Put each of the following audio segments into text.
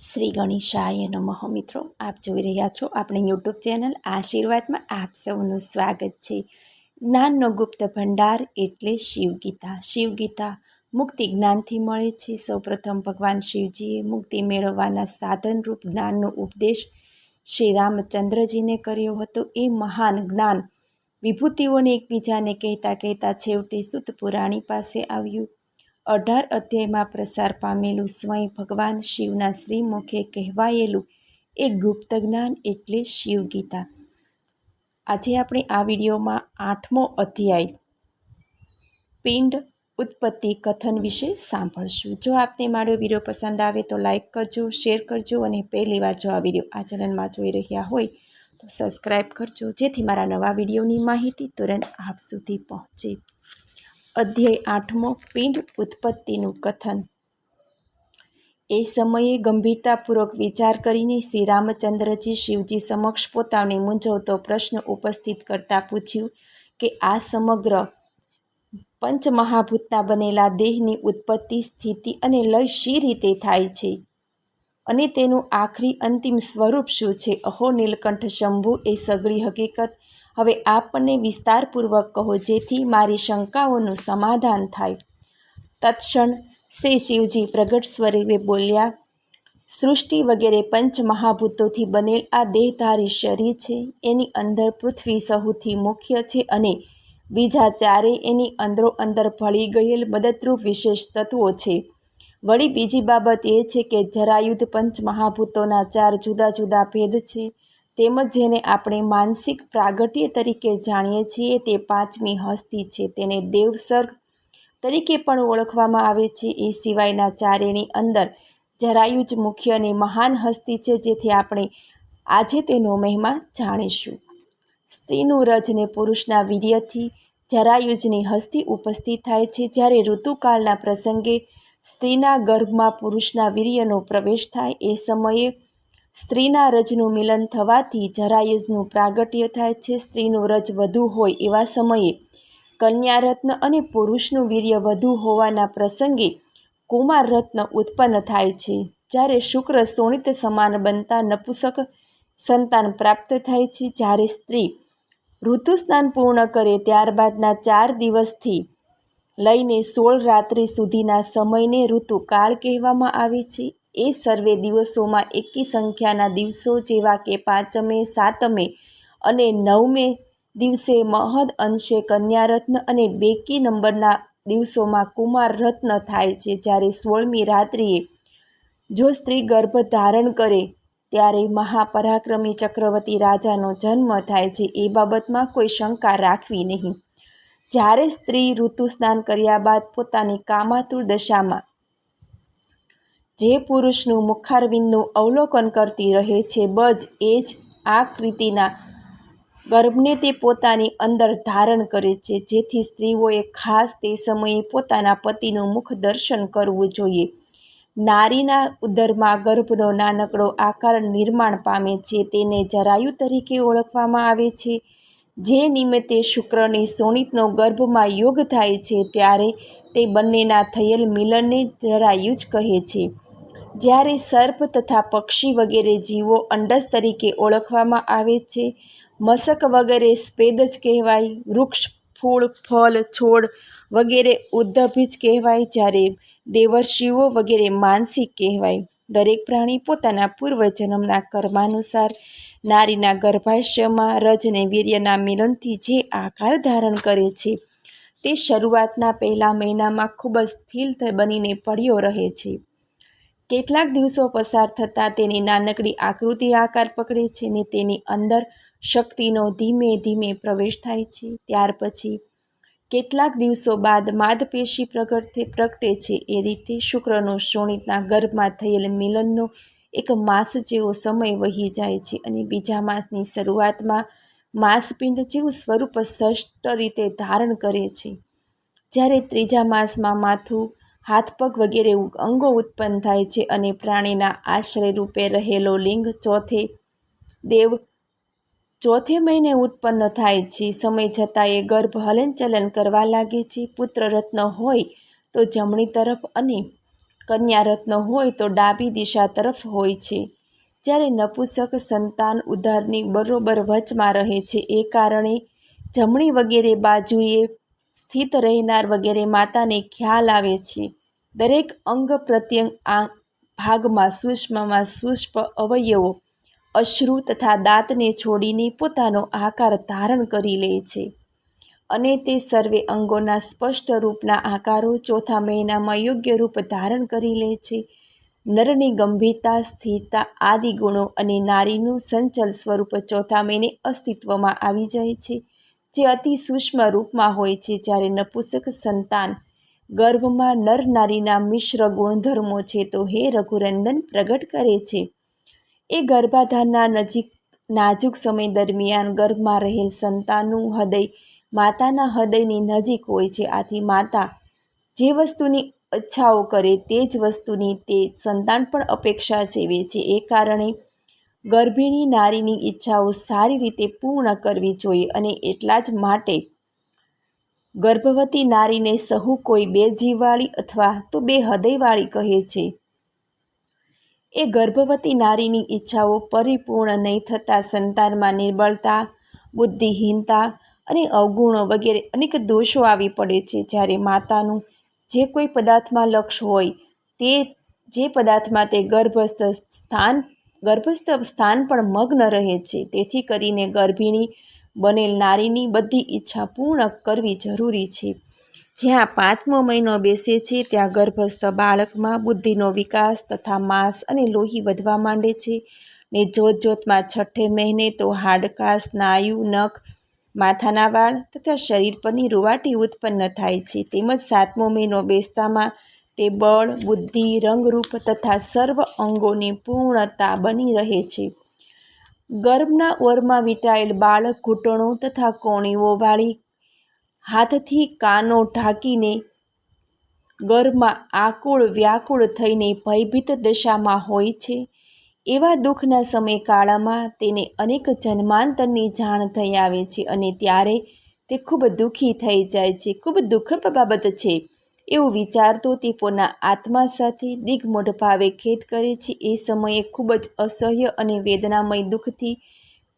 શ્રી ગણેશાય નમઃ મિત્રો, આપ જોઈ રહ્યા છો આપણી યુટ્યુબ ચેનલ આશીર્વાદમાં આપ સૌનું સ્વાગત છે. જ્ઞાનનો ગુપ્ત ભંડાર એટલે શિવગીતા. શિવગીતા મુક્તિ જ્ઞાનથી મળે છે. સૌપ્રથમ ભગવાન શિવજીએ મુક્તિ મેળવવાના સાધનરૂપ જ્ઞાનનો ઉપદેશ શ્રી રામચંદ્રજીને કર્યો હતો. એ મહાન જ્ઞાન વિભૂતિઓને એકબીજાને કહેતા કહેતા છેવટે સુત પાસે આવ્યું. અઢાર અધ્યાયમાં પ્રસાર પામેલું સ્વયં ભગવાન શિવના શ્રીમુખે કહેવાયેલું એ ગુપ્ત જ્ઞાન એટલે શિવગીતા. આજે આપણે આ વિડીયોમાં આઠમો અધ્યાય પિંડ ઉત્પત્તિ કથન વિશે સાંભળશું. જો આપને મારો વીડિયો પસંદ આવે તો લાઇક કરજો, શેર કરજો અને પહેલી વાર જો આ વીડિયો આ ચેનલમાં જોઈ રહ્યા હોય તો સબસ્ક્રાઈબ કરજો. જેથી મારા નવા વિડીયોની માહિતી તુરંત આપ સુધી પહોંચે. અધ્યાય આઠમો, પિંડ ઉત્પત્તિનું કથન. એ સમયે ગંભીરતાપૂર્વક વિચાર કરીને શ્રી રામચંદ્રજી શિવજી સમક્ષ પોતાને મૂંઝવતો પ્રશ્ન ઉપસ્થિત કરતા પૂછ્યું કે આ સમગ્ર પંચમહાભૂતના બનેલા દેહની ઉત્પત્તિ, સ્થિતિ અને લય શી રીતે થાય છે અને તેનું આખરી અંતિમ સ્વરૂપ શું છે? અહો, નીલકંઠ શંભુ, એ સગળી હકીકત હવે આપને વિસ્તારપૂર્વક કહો જેથી મારી શંકાઓનું સમાધાન થાય. તત્ક્ષણ શ્રી શિવજી પ્રગટ સ્વરૂપે બોલ્યા, સૃષ્ટિ વગેરે પંચ મહાભૂતોથી બનેલ આ દેહધારી શરીર છે. એની અંદર પૃથ્વી સહુથી મુખ્ય છે અને બીજા ચારે એની અંદરો અંદર ભળી ગયેલ મદદરૂપ વિશેષ તત્વો છે. વળી બીજી બાબત એ છે કે જરાયુદ્ધ પંચ મહાભૂતોના ચાર જુદા જુદા ભેદ છે. તેમજ જેને આપણે માનસિક પ્રાગટ્ય તરીકે જાણીએ છીએ, તે પાંચમી હસ્તી છે. તેને દેવસર્ગ તરીકે પણ ઓળખવામાં આવે છે. એ સિવાયના ચારેની અંદર જરાયુજ મુખ્ય અને મહાન હસ્તી છે, જેથી આપણે આજે તેનો મહિમા જાણીશું. સ્ત્રીનું રજ ને પુરુષના વીર્યથી જરાયુજની હસ્તી ઉપસ્થિત થાય છે. જ્યારે ઋતુકાળના પ્રસંગે સ્ત્રીના ગર્ભમાં પુરુષના વીર્યનો પ્રવેશ થાય, એ સમયે સ્ત્રીના રજનું મિલન થવાથી જરાયુજનું પ્રાગટ્ય થાય છે, સ્ત્રીનું રજ વધુ હોય એવા સમયે. કન્યારત્ન અને પુરુષનું વીર્ય વધુ હોવાના પ્રસંગે કુમાર રત્ન ઉત્પન્ન થાય છે. જ્યારે શુક્ર સોણિત સમાન બનતા નપુસક સંતાન પ્રાપ્ત થાય છે, જ્યારે સ્ત્રી ઋતુસ્નાન પૂર્ણ કરે ત્યારબાદના ચાર દિવસથી લઈને સોળ રાત્રિ સુધીના સમયને ઋતુકાળ કહેવામાં આવે છે. એ સર્વે દિવસોમાં એકી સંખ્યાના દિવસો જેવા કે પાંચમે, સાતમે અને નવમે દિવસે મહદ અંશે કન્યારત્ન અને બેકી નંબરના દિવસોમાં કુમાર રત્ન થાય છે. જ્યારે સોળમી રાત્રિએ જો સ્ત્રી ગર્ભ ધારણ કરે, ત્યારે મહાપરાક્રમી ચક્રવર્તી રાજાનો જન્મ થાય છે. એ બાબતમાં કોઈ શંકા રાખવી નહીં. જ્યારે સ્ત્રી ઋતુ સ્નાન કર્યા બાદ પોતાની કામાતુર દશામાં જે પુરુષનું મુખારવિંદનું અવલોકન કરતી રહે છે બજ એ જ આ કૃતિના ગર્ભને તે પોતાની અંદર ધારણ કરે છે, જેથી સ્ત્રીઓએ ખાસ તે સમયે પોતાના પતિનું મુખ દર્શન કરવું જોઈએ. નારીના ઉદરમાં ગર્ભનો નાનકડો આકાર નિર્માણ પામે છે, તેને જરાયુ તરીકે ઓળખવામાં આવે છે. જે નિમિત્તે શુક્રની સોણિતનો ગર્ભમાં યોગ થાય છે, ત્યારે તે બંનેના થયેલ મિલનને જરાયુ જ કહે છે. જ્યારે સર્પ તથા પક્ષી વગેરે જીવો અંડસ તરીકે ઓળખવામાં આવે છે, મસક વગેરે સ્પેદ જ કહેવાય, વૃક્ષ ફૂળ ફળ છોડ વગેરે ઉદ્ધભીજ કહેવાય જ્યારે દેવર્ષિઓ વગેરે માનસિક કહેવાય. દરેક પ્રાણી પોતાના પૂર્વજન્મના કર્માનુસાર, નારીના ગર્ભાશયમાં રજ અને વીર્યના મિલનથી જે આકાર ધારણ કરે છે, તે શરૂઆતના પહેલા મહિનામાં ખૂબ જ સ્થિર બનીને પડ્યો રહે છે. કેટલાક દિવસો પસાર થતાં તેની નાનકડી આકૃતિ આકાર પકડે છે ને તેની અંદર શક્તિનો ધીમે ધીમે પ્રવેશ થાય છે. ત્યાર પછી કેટલાક દિવસો બાદ માદપેશી પ્રગટ, પ્રગટે છે. એ રીતે શુક્રનો શોણિતના ગર્ભમાં થયેલ મિલનનો એક માસ જેવો સમય વહી જાય છે અને બીજા માસની શરૂઆતમાં માસપિંડ જેવું સ્વરૂપ સ્પષ્ટ રીતે ધારણ કરે છે. જ્યારે ત્રીજા માસમાં માથું હાથ પગ વગેરે અંગો ઉત્પન્ન થાય છે અને પ્રાણીના આશ્રય રૂપે રહેલો લિંગ ચોથે દેવ ચોથે મહિને ઉત્પન્ન થાય છે. સમય જતાં એ ગર્ભ હલનચલન કરવા લાગે છે. પુત્ર રત્ન હોય તો જમણી તરફ અને કન્યા રત્ન હોય તો ડાબી દિશા તરફ હોય છે. જ્યારે નપુસક સંતાન ઉધારની બરોબર વચમાં રહે છે, એ કારણે જમણી વગેરે બાજુએ સ્થિત રહેનાર વગેરે માતાને ખ્યાલ આવે છે. દરેક અંગ પ્રત્યંગ આ ભાગમાં સૂક્ષ્મમાં સૂક્ષ્મ અવયવો, અશ્રુ તથા દાંતને છોડીને પોતાનો આકાર ધારણ કરી લે છે. અને તે સર્વે અંગોના સ્પષ્ટ રૂપના આકારો ચોથા મહિનામાં યોગ્ય રૂપ ધારણ કરી લે છે. નરની ગંભીરતા, સ્થિરતા, આદિ ગુણો અને નારીનું સંચલ સ્વરૂપ ચોથા મહિને અસ્તિત્વમાં આવી જાય છે. જે અતિ સૂક્ષ્મ રૂપમાં હોય છે જ્યારે નપુસક સંતાન ગર્ભમાં નર નારીના મિશ્ર ગુણધર્મો છે તો હે રઘુરંદન પ્રગટ કરે છે. એ ગર્ભાધાનના નજીક, નાજુક સમય દરમિયાન ગર્ભમાં રહેલ સંતાનનું હૃદય માતાના હૃદયની નજીક હોય છે. આથી માતા જે વસ્તુની ઈચ્છાઓ કરે તે જ વસ્તુની તે સંતાન પણ અપેક્ષા સેવે છે. એ કારણે ગર્ભિણી નારીની ઈચ્છાઓ સારી રીતે પૂર્ણ કરવી જોઈએ અને એટલા જ માટે ગર્ભવતી નારીને સહુ કોઈ બે જીવવાળી અથવા તો બે હૃદયવાળી કહે છે. એ ગર્ભવતી નારીની ઈચ્છાઓ પરિપૂર્ણ નહીં થતાં સંતાનમાં નિર્બળતા, બુદ્ધિહીનતા અને અવગુણો વગેરે અનેક દોષો આવી પડે છે. જ્યારે માતાનું જે કોઈ પદાર્થમાં લક્ષ્ય હોય તે, જે પદાર્થમાં તે ગર્ભસ્થ સ્થાન ગર્ભસ્થ સ્થાન પણ મગ્ન રહે છે. તેથી કરીને ગર્ભિણી બનેલ નારીની બધી ઈચ્છા પૂર્ણ કરવી જરૂરી છે. જ્યાં પાંચમો મહિનો બેસે છે, ત્યાં ગર્ભસ્થ બાળકમાં બુદ્ધિનો વિકાસ તથા માંસ અને લોહી વધવા માંડે છે ને જોતજોતમાં છઠ્ઠે મહિને તો હાડકા, સ્નાયુ, નખ, માથાના વાળ તથા શરીર પરની રૂવાટી ઉત્પન્ન થાય છે. તેમજ સાતમો મહિનો બેસતામાં તે બળ, બુદ્ધિ, રંગરૂપ તથા સર્વ અંગોની પૂર્ણતા બની રહે છે. ગર્ભના ઓરમાં વીંટાયેલ બાળક ઘૂંટણો તથા કોણીઓ વાળી હાથથી કાનો ઢાંકીને ગર્ભમાં આકુળ વ્યાકુળ થઈને ભયભીત દશામાં હોય છે. એવા દુઃખના સમયગાળામાં તેને અનેક જન્માંતરની જાણ થઈ આવે છે અને ત્યારે તે ખૂબ દુઃખી થઈ જાય છે. ખૂબ દુઃખદ બાબત છે. એવું વિચારતો તે પોના આત્મા સાથે દિગ્મૂઢ ભાવે ખેદ કરે છે. એ સમયે ખૂબ જ અસહ્ય અને વેદનામય દુઃખથી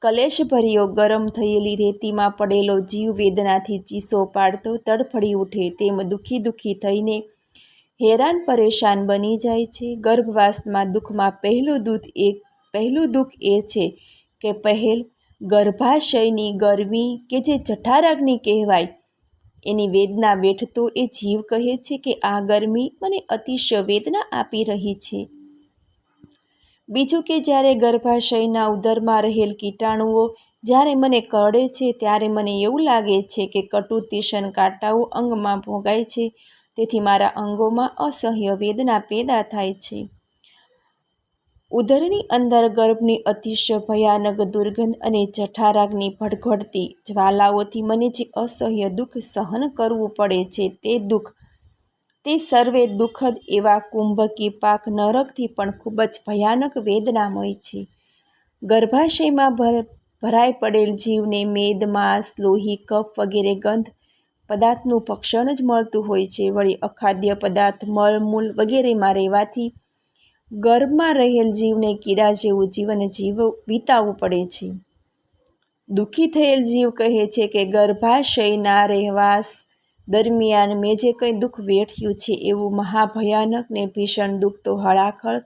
કલેશભર્યો ગરમ થયેલી રેતીમાં પડેલો જીવ વેદનાથી ચીસો પાડતો, તડફડી ઉઠે, તેમ દુઃખી દુઃખી થઈને હેરાન પરેશાન બની જાય છે. ગર્ભવાસમાં દુઃખમાં પહેલું દૂધ એક પહેલું દુઃખ એ છે કે પહેલ ગર્ભાશયની ગરમી કે જે જઠારાગ્નિ કહેવાય એની વેદના વેઠતો એ જીવ કહે છે કે આ ગરમી મને અતિશય વેદના આપી રહી છે. બીજું કે જ્યારે ગર્ભાશયના ઉદરમાં રહેલ કીટાણુઓ જ્યારે મને કરડે છે ત્યારે મને એવું લાગે છે કે કટુ તીક્ષ્ણ કાંટાઓ અંગમાં ભોગાય છે. તેથી મારા અંગોમાં અસહ્ય વેદના પેદા થાય છે. ઉદરની અંદર ગર્ભની અતિશય ભયાનક દુર્ગંધ અને જઠારાગની ભડઘડતી જ્વાલાઓથી મને જે અસહ્ય દુઃખ સહન કરવું પડે છે તે દુઃખ, તે સર્વે દુઃખદ એવા કુંભકી પાક નરકથી પણ ખૂબ જ ભયાનક વેદનામય છે. ગર્ભાશયમાં ભર, ભરાઈ પડેલ જીવને મેદ, માંસ, લોહી, કફ વગેરે ગંધ પદાર્થનું ભક્ષણ જ મળતું હોય છે. વળી અખાદ્ય પદાર્થ મળમૂલ વગેરેમાં રહેવાથી ગર્ભમાં રહેલ જીવને કીડા જેવું જીવન જીવ, વિતાવવું પડે છે. દુઃખી થયેલ જીવ કહે છે કે ગર્ભાશયના રહેવાસ દરમિયાન મેં જે કંઈ દુઃખ વેઠ્યું છે એવું મહાભયાનક ને ભીષણ દુઃખ તો હળાખળ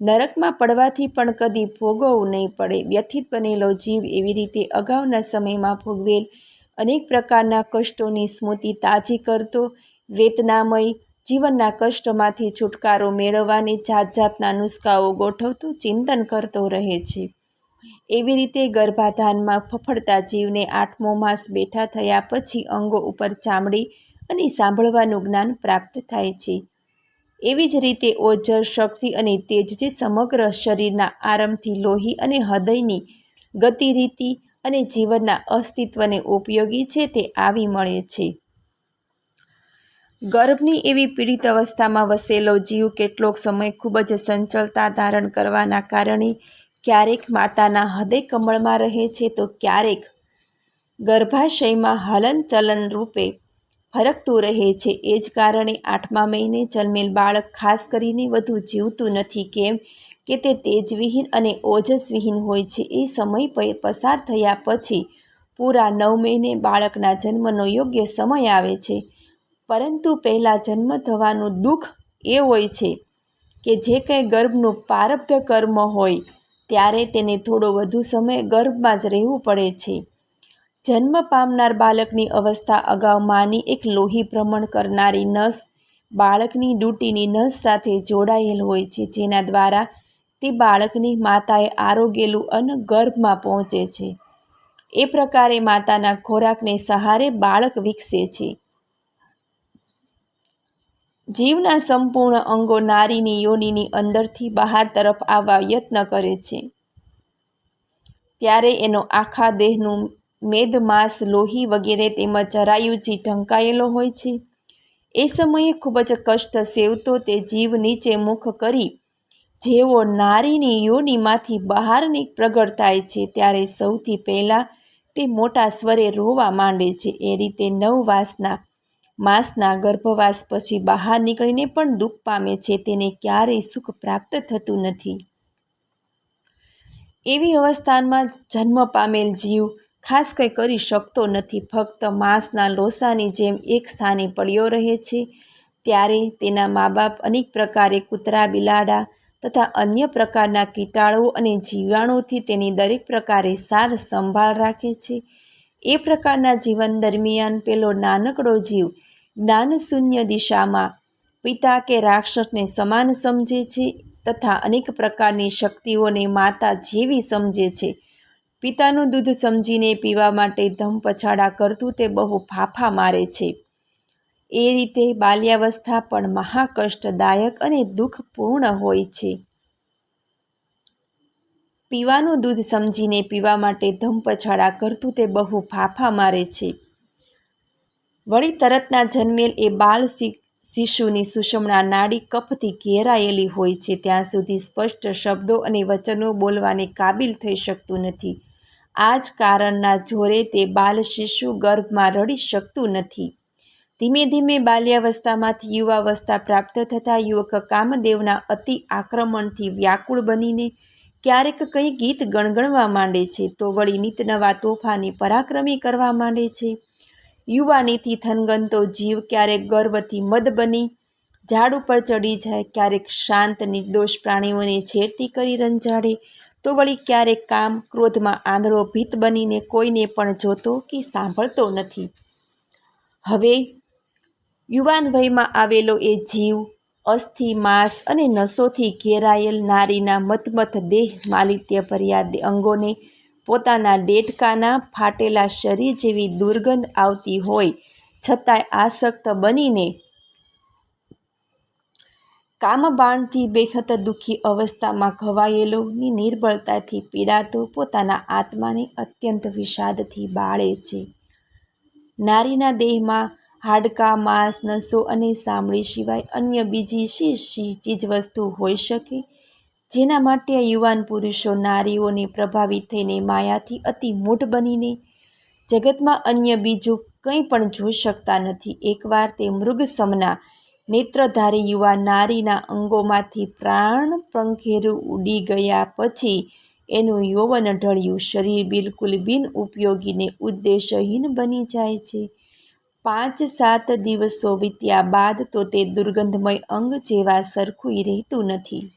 નરકમાં પડવાથી પણ કદી ભોગવવું નહીં પડે. વ્યથિત બનેલો જીવ એવી રીતે અગાઉના સમયમાં ભોગવેલ અનેક પ્રકારના કષ્ટોની સ્મૃતિ તાજી કરતો, વેતનામય જીવનના કષ્ટમાંથી છુટકારો મેળવવાની જાત જાતના નુસ્ખાઓ ગોઠવતો ચિંતન કરતો રહે છે. એવી રીતે ગર્ભાધાનમાં ફફડતા જીવને આઠમો માસ બેઠા થયા પછી અંગો ઉપર ચામડી અને સાંભળવાનું જ્ઞાન પ્રાપ્ત થાય છે. એવી જ રીતે ઓજર શક્તિ અને તેજ જે સમગ્ર શરીરના આરંભથી લોહી અને હૃદયની ગતિરીતિ અને જીવનના અસ્તિત્વને ઉપયોગી છે તે આવી મળે છે. ગર્ભની એવી પીડિત અવસ્થામાં વસેલો જીવ કેટલોક સમય ખૂબ જ સંચલતા ધારણ કરવાના કારણે ક્યારેક માતાના હૃદય કમળમાં રહે છે તો ક્યારેક ગર્ભાશયમાં હલનચલન રૂપે ફરકતું રહે છે. એ જ કારણે આઠમા મહિને જન્મેલ બાળક ખાસ કરીને વધુ જીવતું નથી. કેમ કે તે તેજવિહીન અને ઓજસવિહીન હોય છે. એ સમય પસાર થયા પછી પૂરા નવ મહિને બાળકના જન્મનો યોગ્ય સમય આવે છે. પરંતુ પહેલાં જન્મ થવાનું દુઃખ એ હોય છે કે જે કંઈ ગર્ભનું પારબ્ધ કર્મ હોય, ત્યારે તેને થોડો વધુ સમય ગર્ભમાં જ રહેવું પડે છે. જન્મ પામનાર બાળકની અવસ્થા અગાઉ માની એક લોહી ભ્રમણ કરનારી નસ બાળકની ડૂટીની નસ સાથે જોડાયેલ હોય છે, જેના દ્વારા તે બાળકની માતાએ આરોગેલું અન્ન ગર્ભમાં પહોંચે છે. એ પ્રકારે માતાના ખોરાકને સહારે બાળક વિકસે છે. જીવના સંપૂર્ણ અંગો નારીની યોનિની અંદરથી બહાર તરફ આવવા યત્ન કરે છે. ત્યારે એનો આખા દેહનું મેદ માંસ લોહી વગેરે તેમજ જરાયુજી ઢંકાયેલો હોય છે. એ સમયે ખૂબ જ કષ્ટ સેવતો તે જીવ નીચે મુખ કરી જેવો નારીની યોનિમાંથી બહારની પ્રગટ થાય છે ત્યારે સૌથી પહેલાં તે મોટા સ્વરે રોવા માંડે છે. એ રીતે નવ વાસના માસના ગર્ભવાસ પછી બહાર નીકળીને પણ દુઃખ પામે છે, તેને ક્યારેય સુખ પ્રાપ્ત થતું નથી. એવી અવસ્થામાં જન્મ પામેલ જીવ ખાસ કંઈ કરી શકતો નથી. ફક્ત માંસના લોસાની જેમ એક સ્થાને પડ્યો રહે છે, ત્યારે તેના મા બાપ અનેક પ્રકારે કૂતરા, બિલાડા તથા અન્ય પ્રકારના કીટાણુઓ અને જીવાણુથી તેની દરેક પ્રકારે સાર સંભાળ રાખે છે. એ પ્રકારના જીવન દરમિયાન પેલો નાનકડો જીવ જ્ઞાનશૂન્ય દિશામાં પિતા કે રાક્ષસને સમાન સમજે છે તથા અનેક પ્રકારની શક્તિઓને માતા જેવી સમજે છે. પિતાનું દૂધ સમજીને પીવા માટે ધમ પછાડા કરતું તે બહુ ફાફા મારે છે. એ રીતે બાલ્યાવસ્થા પણ મહાકષ્ટદાયક અને દુઃખપૂર્ણ હોય છે. પીવાનું દૂધ સમજીને પીવા માટે ધમપછાડા કરતું તે બહુ ફાફા મારે છે. વળી તરતના જન્મેલ એ બાળ શિશુની સુષમણા નાડી કપથી ઘેરાયેલી હોય છે. ત્યાં સુધી સ્પષ્ટ શબ્દો અને વચનો બોલવાને કાબિલ થઈ શકતું નથી. આ જ કારણના જોરે તે બાલ શિશુ ગર્ભમાં રડી શકતું નથી. ધીમે ધીમે બાલ્યાવસ્થામાંથી યુવાવસ્થા પ્રાપ્ત થતાં યુવક કામદેવના અતિ આક્રમણથી વ્યાકુળ બનીને ક્યારેક કંઈ ગીત ગણગણવા માંડે છે, તો વળી નિત નવા તોફાની પરાક્રમી કરવા માંડે છે. યુવાનીથી થનગનતો જીવ ક્યારેક ગર્વથી મદ બની, ઝાડ ઉપર ચડી જાય, ક્યારેક શાંત નિર્દોષ પ્રાણીઓને છેડતી કરી રંજાડે, તો વળી ક્યારેક કામ ક્રોધમાં આંધળો ભીત બનીને કોઈને પણ જોતો કે સાંભળતો નથી. હવે યુવાન વયમાં આવેલો એ જીવ અસ્થિ, માંસ અને નસોથી ઘેરાયેલ નારીના મતમથ દેહ માલિત્ય ભર્યા અંગોને પોતાના દેડકાના ફાટેલા શરીર જેવી દુર્ગંધ આવતી હોય, છતાંય આસક્ત બનીને કામબાણથી બેખત દુઃખી અવસ્થામાં ઘવાયેલોની નિર્બળતાથી પીડાતો પોતાના આત્માને અત્યંત વિષાદથી બાળે છે. નારીના દેહમાં હાડકાં, માંસ, નસો અને સાંભળી સિવાય અન્ય બીજી શી શી ચીજવસ્તુ હોઈ શકે, જેના માટે યુવાન પુરુષો નારીઓને પ્રભાવિત થઈને માયાથી અતિ મૂઢ બનીને જગતમાં અન્ય બીજું કંઈ પણ જોઈ શકતા નથી. એકવાર તે મૃગસમના નેત્રધારી યુવા નારીના અંગોમાંથી પ્રાણ પંખેરું ઉડી ગયા પછી એનું યૌવન ઢળ્યું શરીર બિલકુલ બિન ઉપયોગીને ઉદ્દેશહીન બની જાય છે. પાંચ સાત દિવસો વીત્યા બાદ તો તે દુર્ગંધમય અંગ જેવા સરખું રહેતું નથી.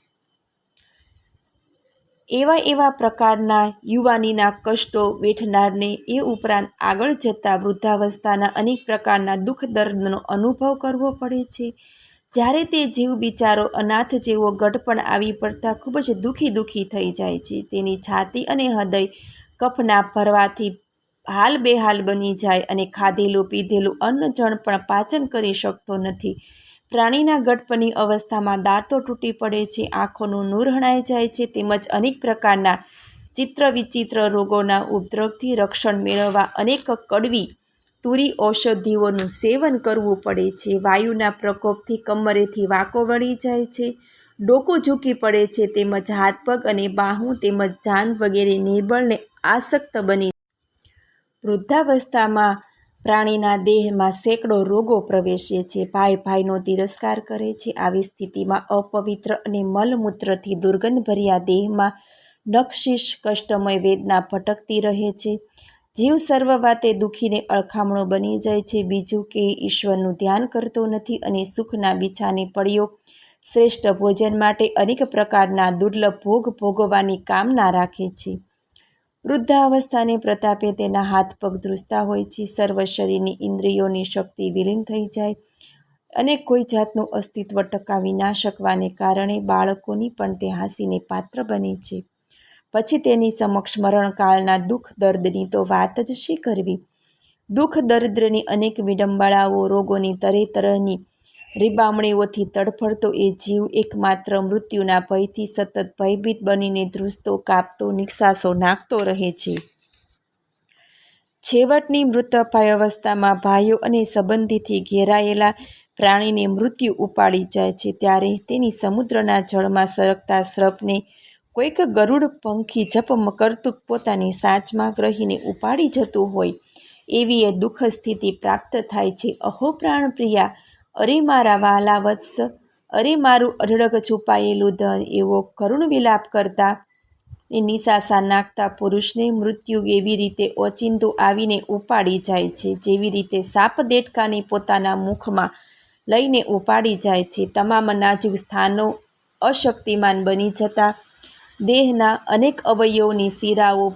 એવા એવા પ્રકારના યુવાનીના કષ્ટો વેઠનારને એ ઉપરાંત આગળ જતાં વૃદ્ધાવસ્થાના અનેક પ્રકારના દુઃખ દર્દનો અનુભવ કરવો પડે છે. જ્યારે તે જીવ બિચારો અનાથ જેવો ગઢપણ આવી પડતા ખૂબ જ દુઃખી દુઃખી થઈ જાય છે. તેની છાતી અને હૃદય કફના ભરવાથી હાલ બેહાલ બની જાય અને ખાધેલું, પીધેલું અન્ન જણ પણ પાચન કરી શકતો નથી. પ્રાણીના ગટપની અવસ્થામાં દાંતો તૂટી પડે છે, આંખોનું નૂર હણાઈ જાય છે, તેમજ અનેક પ્રકારના ચિત્ર વિચિત્ર રોગોના ઉપદ્રવથી રક્ષણ મેળવવા અનેક કડવી તુરી ઔષધિઓનું સેવન કરવું પડે છે. વાયુના પ્રકોપથી કમરેથી વાકો વળી જાય છે, ડોકું ઝૂકી પડે છે, તેમજ હાથ પગ અને બાહુ તેમજ જાન વગેરે નિર્બળને આસક્ત બની વૃદ્ધાવસ્થામાં પ્રાણીના દેહમાં સેંકડો રોગો પ્રવેશે છે. ભાઈ ભાઈનો તિરસ્કાર કરે છે. આવી સ્થિતિમાં અપવિત્ર અને મલમૂત્રથી દુર્ગંધભર્યા દેહમાં નક્ષિષ કષ્ટમય વેદના ભટકતી રહે છે. જીવ સર્વ વાતે દુઃખીને અળખામણો બની જાય છે. બીજું કે ઈશ્વરનું ધ્યાન કરતો નથી અને સુખના બીછાને પડ્યો શ્રેષ્ઠ ભોજન માટે અનેક પ્રકારના દુર્લભ ભોગ ભોગવવાની કામના રાખે છે. વૃદ્ધાવસ્થાને પ્રતાપે તેના હાથ પગ ધ્રુજતા હોય છે. સર્વ શરીરની ઇન્દ્રિયોની શક્તિ વિલીન થઈ જાય અને કોઈ જાતનું અસ્તિત્વ ટકાવી ના શકવાને કારણે બાળકોની પણ તે હાંસીને પાત્ર બને છે. પછી તેની સમક્ષ મરણકાળના દુઃખ દર્દની તો વાત જ શી કરવી? દુઃખ દરિદ્રની અનેક વિડંબળાઓ, રોગોની તરે તરહની રીબામણીઓથી તડફડતો એ જીવ એકમાત્ર મૃત્યુના ભયથી સતત ભયભીત બનીને ધ્રુસતો કાપતો નિશ્વાસો નાખતો રહે છે. છેવટની મૃતપાય અવસ્થામાં ભાઈઓ અને સંબંધીથી ઘેરાયેલા પ્રાણીને મૃત્યુ ઉપાડી જાય છે ત્યારે તેની સમુદ્રના જળમાં સરકતા સર્પને કોઈક ગરુડ પંખી જપ કરતું પોતાની સાચમાં ગ્રહીને ઉપાડી જતું હોય, એવી એ દુઃખ સ્થિતિ પ્રાપ્ત થાય છે. અહો પ્રાણપ્રિયા અરે મારા વાલા વત્સ, અરે મારું અઢળક છુપાયેલું ધન એવો કરુણ વિલાપ કરતા, એ નિશાસા નાખતા પુરુષને મૃત્યુ એવી રીતે ઓચિંતું આવીને ઉપાડી જાય છે, જેવી રીતે સાપ દેડકાને પોતાના મુખમાં લઈને ઉપાડી જાય છે. તમામ નાજુક સ્થાનો અશક્તિમાન બની જતા, દેહના અનેક અવયવોની શિરાઓ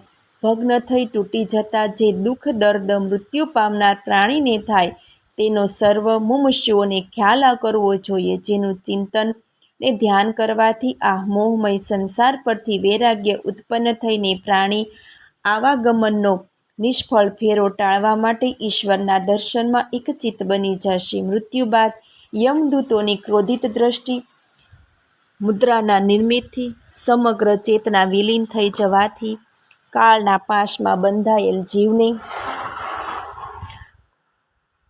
ભગ્ન થઈ તૂટી જતા, જે દુઃખ, દર્દ, મૃત્યુ પામનાર પ્રાણીને થાય તેનો સર્વ મુમુષ્યુઓને ખ્યાલ કરવો જોઈએ, જેનું ચિંતન ને ધ્યાન કરવાથી આ મોહમય સંસાર પરથી વૈરાગ્ય ઉત્પન્ન થઈને પ્રાણી આવાગમનનો નિષ્ફળ ફેરો ટાળવા માટે ઈશ્વરના દર્શનમાં એકચિત બની જશે. મૃત્યુ બાદ યમદૂતોની ક્રોધિત દ્રષ્ટિ મુદ્રાના નિર્મિતથી સમગ્ર ચેતના વિલીન થઈ જવાથી કાળના પાશમાં બંધાયેલ જીવને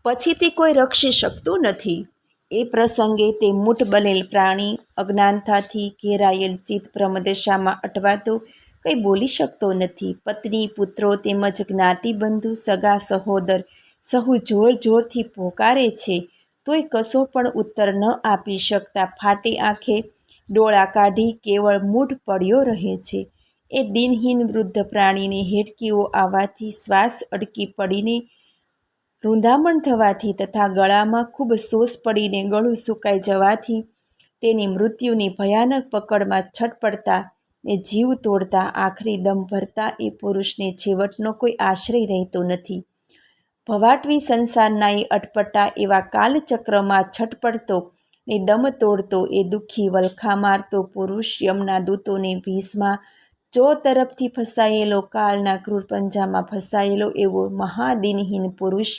પછીથી કોઈ રક્ષી શકતું નથી. એ પ્રસંગે તે મૂઠ બનેલ પ્રાણી અજ્ઞાનતાથી ઘેરાયેલ ચિત્ત પ્રમદશામાં અટવાતો કંઈ બોલી શકતો નથી. પત્ની, પુત્રો તેમજ જ્ઞાતિબંધુ સગા સહોદર સહુ જોર જોરથી પોકારે છે. તોય કશો પણ ઉત્તર ન આપી શકતા ફાટી આંખે ડોળા કાઢી કેવળ મૂઢ પડ્યો રહે છે. એ દિનહીન વૃદ્ધ પ્રાણીને હેડકીઓ આવવાથી શ્વાસ અડકી પડીને રૂંધામણ થવાથી તથા ગળામાં ખૂબ સોસ પડીને ગળું સુકાઈ જવાથી તેની મૃત્યુની ભયાનક પકડમાં છટપડતા ને જીવ તોડતા આખરી દમ ભરતા એ પુરુષને છેવટનો કોઈ આશ્રય રહેતો નથી. ભવાટવી સંસારના એ અટપટા એવા કાલચક્રમાં છટપડતો ને દમ તોડતો એ દુઃખી વલખા મારતો પુરુષ યમના દૂતોને ભીસમાં ચો તરફથી ફસાયેલો, કાળના ક્રૂર પંજામાં ફસાયેલો એવો મહાદિનહીન પુરુષ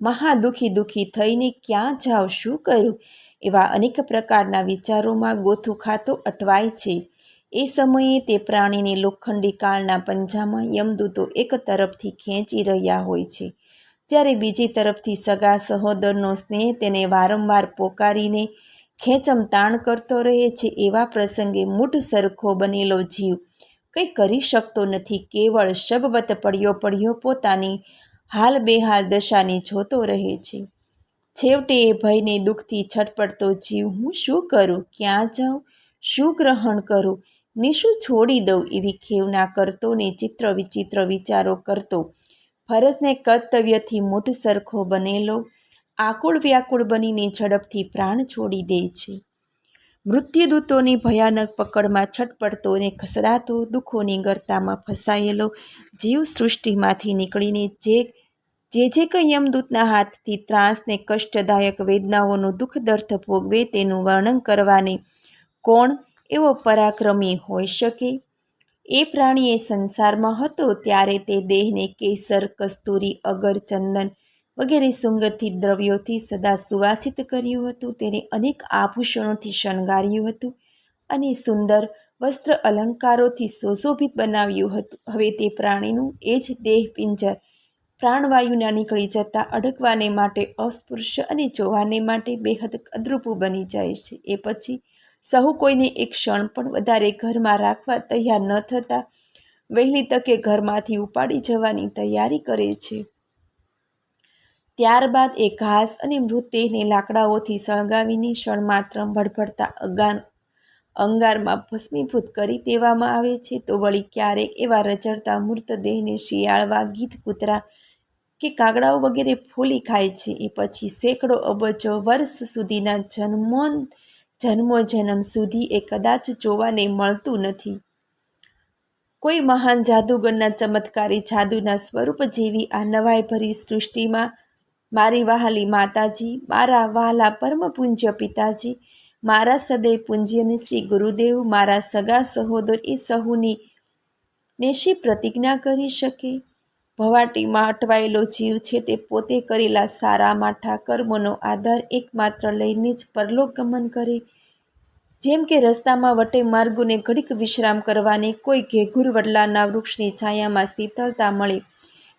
મહાદુખી દુઃખી થઈને ક્યાં જાઉં શું કરું? એવા અનેક પ્રકારના વિચારોમાં ગોથું ખાતો અટવાય છે. એ સમયે તે પ્રાણીને લોખંડી કાળના પંજામાં યમદૂતો એક તરફથી ખેંચી રહ્યા હોય છે. જ્યારે બીજી તરફથી સગા સહોદરનો સ્નેહ તેને વારંવાર પોકારીને ખેંચમ તાણ કરતો રહે છે, એવા પ્રસંગે મૂઠ સરખો બનેલો જીવ કંઈ કરી શકતો નથી. કેવળ શબવત પડ્યો પડ્યો પોતાની હાલ બેહાલ દશાને જોતો રહે છે. છેવટે એ ભયને દુઃખથી છટપડતો જીવ, હું શું કરું? ક્યાં જાઉં? શું ગ્રહણ કરું? ને શું છોડી દઉં? એવી ખેવના કરતો ને ચિત્ર વિચિત્ર વિચારો કરતો. ફરજને કર્તવ્યથી મોટ સરખો બનેલો, આકુળ વ્યાકુળ બનીને ઝડપથી પ્રાણ છોડી દે છે. મૃત્યુદૂતોની ભયાનક પકડમાં છટપડતો ને ખસડાતો, દુઃખોની ગરતામાં ફસાયેલો, જીવ સૃષ્ટિમાંથી નીકળીને જે જે જે કંઈ યમદૂતના હાથથી ત્રાસને, કષ્ટદાયક વેદનાઓનું દુઃખ દર્થ ભોગવે તેનું વર્ણન કરવાની કોણ એવો પરાક્રમી હોઈ શકે? એ પ્રાણી એ સંસારમાં હતો ત્યારે તે દેહને કેસર, કસ્તુરી, અગર, ચંદન વગેરે સુંગતથી દ્રવ્યોથી સદા સુવાસિત કર્યું હતું. તેને અનેક આભૂષણોથી શણગાર્યું હતું અને સુંદર વસ્ત્ર અલંકારોથી સુશોભિત બનાવ્યું હતું. હવે તે પ્રાણીનું એ જ દેહ પિંજર પ્રાણવાયુના નીકળી જતાં અડકવાને માટે, અસ્પૃશ્ય અને જોવાને માટે બેહદ કદરૂપું બની જાય છે. એ પછી સહુ કોઈને એક ક્ષણ પણ વધારે ઘરમાં રાખવા તૈયાર ન થતાં વહેલી તકે ઘરમાંથી ઉપાડી જવાની તૈયારી કરે છે. ત્યારબાદ એ ઘાસ અને મૃતદેહને લાકડાઓથી સળગાવીને ક્ષણમાત્ર ભડભડતા અગાન અંગારમાં ભસ્મીભૂત કરી દેવામાં આવે છે. તો વળી ક્યારેક એવા રજડતા મૃતદેહને શિયાળવા ગીત કૂતરા કે કાગડાઓ વગેરે ફૂલી ખાય છે, એ પછી સેંકડો અબજો વર્ષ સુધીના જન્મો જન્મો જન્મ સુધી એ કદાચ જોવાને મળતું નથી. કોઈ મહાન જાદુગરના ચમત્કારી જાદુના સ્વરૂપ જેવી આ નવાઈભરી સૃષ્ટિમાં મારી વહાલી માતાજી, મારા વહાલા પરમ પૂજ્ય પિતાજી, મારા સદૈવ પૂજ્યને શ્રી ગુરુદેવ, મારા સગા સહોદર એ સહુની નેશી પ્રતિજ્ઞા કરી શકે? ભવાટીમાં અટવાયેલો જીવ છે તે પોતે કરેલા સારા માઠા કર્મોનો આધાર એકમાત્ર લઈને જ પરલોક ગમન કરે. જેમ કે રસ્તામાં વટે માર્ગોને ઘડીક વિશ્રામ કરવાને કોઈ ઘેઘુર વડલાના વૃક્ષની છાયામાં શીતળતા મળે.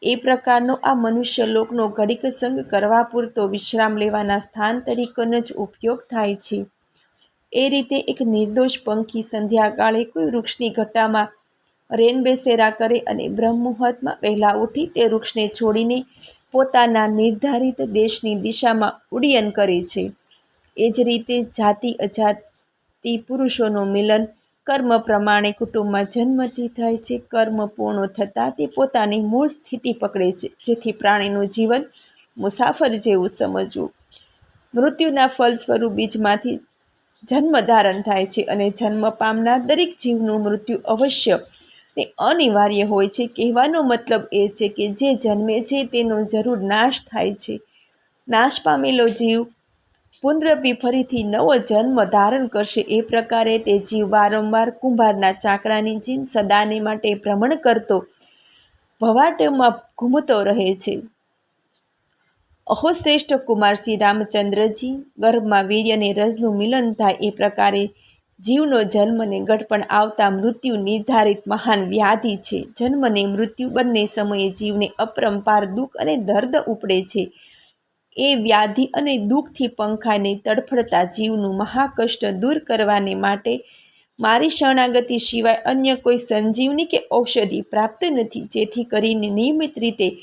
એ પ્રકારનો આ મનુષ્ય લોકનો ઘડીક સંગ કરવા પૂરતો વિશ્રામ લેવાના સ્થાન તરીકેનો જ ઉપયોગ થાય છે. એ રીતે એક નિર્દોષ પંખી સંધ્યાકાળે કોઈ વૃક્ષની ઘટામાં રેનબેસેરા કરે અને બ્રહ્મ મુહૂર્તમાં વહેલા ઉઠી તે વૃક્ષને છોડીને પોતાના નિર્ધારિત દેશની દિશામાં ઉડ્ડયન કરે છે. એ જ રીતે જાતિ અજાતિ પુરુષોનું મિલન કર્મ પ્રમાણે કુટુંબમાં જન્મથી થાય છે. કર્મ પૂર્ણ થતાં તે પોતાની મૂળ સ્થિતિ પકડે છે, જેથી પ્રાણીનું જીવન મુસાફર જેવું સમજવું. મૃત્યુના ફળ સ્વરૂપ બીજમાંથી જન્મ ધારણ થાય છે અને જન્મ પામનાર દરેક જીવનું મૃત્યુ અવશ્ય તે અનિવાર્ય હોય છે. કહેવાનો મતલબ એ છે કે જે જન્મે છે તેનો જરૂર નાશ થાય છે. નાશ પામેલો જીવ પુનરપી ફરીથી નવો જન્મ ધારણ કરશે. એ પ્રકારે તે જીવ વારંવાર કુંભારના ચાકડાની જેમ સદાને માટે ભ્રમણ કરતો, ભવાટમાં ઘૂમતો રહે છે. અહો શ્રેષ્ઠ કુમાર શ્રી રામચંદ્રજી, ગર્ભમાં વીર્ય અને રજનું મિલન થાય. એ પ્રકારે જીવનો જન્મને ગઢપણ આવતા મૃત્યુ નિર્ધારિત મહાન વ્યાધિ છે. જન્મને મૃત્યુ બંને સમયે જીવને અપરંપાર દુઃખ અને દર્દ ઉપડે છે. એ વ્યાધિ અને દુઃખથી પંખાને તડફડતા જીવનું મહાકષ્ટ દૂર કરવાને માટે મારી શરણાગતિ સિવાય અન્ય કોઈ સંજીવની કે ઔષધિ પ્રાપ્ત નથી. જેથી કરીને નિયમિત રીતે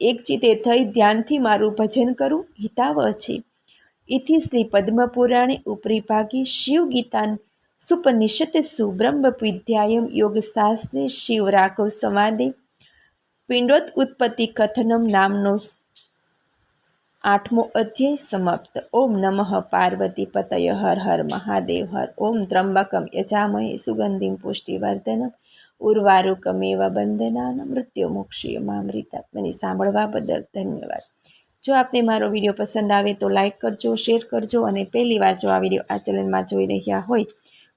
એકચિતે થઈ ધ્યાનથી મારું ભજન કરવું હિતાવહ છે. એથી શ્રી પદ્મપુરાણે ઉપરી ભાગી શિવ ગીતા સુપનિષત્સુ બ્રહ્મવિદ્યાયમ યોગશાસ્ત્રે શિવ રાઘવ સંવાદે પિંડોત ઉત્પત્તિ કથનમ નામનો આઠમો અધ્યાય સમાપ્ત ઓમ નમઃ પાર્વતી પતય હર હર મહાદેવ હર ઓમ ત્રંબકમ યજામહે સુગંધિમ પુષ્ટિવર્ધનમ ઉર્વારુકમેવ બંધનાન મૃત્યુ મોક્ષીય મામૃતા મને સાંભળવા બદલ ધન્યવાદ જો આપને મારો વીડિયો પસંદ આવે તો લાઇક કરજો, શેર કરજો અને પહેલી વાર જો આ વીડિયો આ ચેનલમાં જોઈ રહ્યા હોય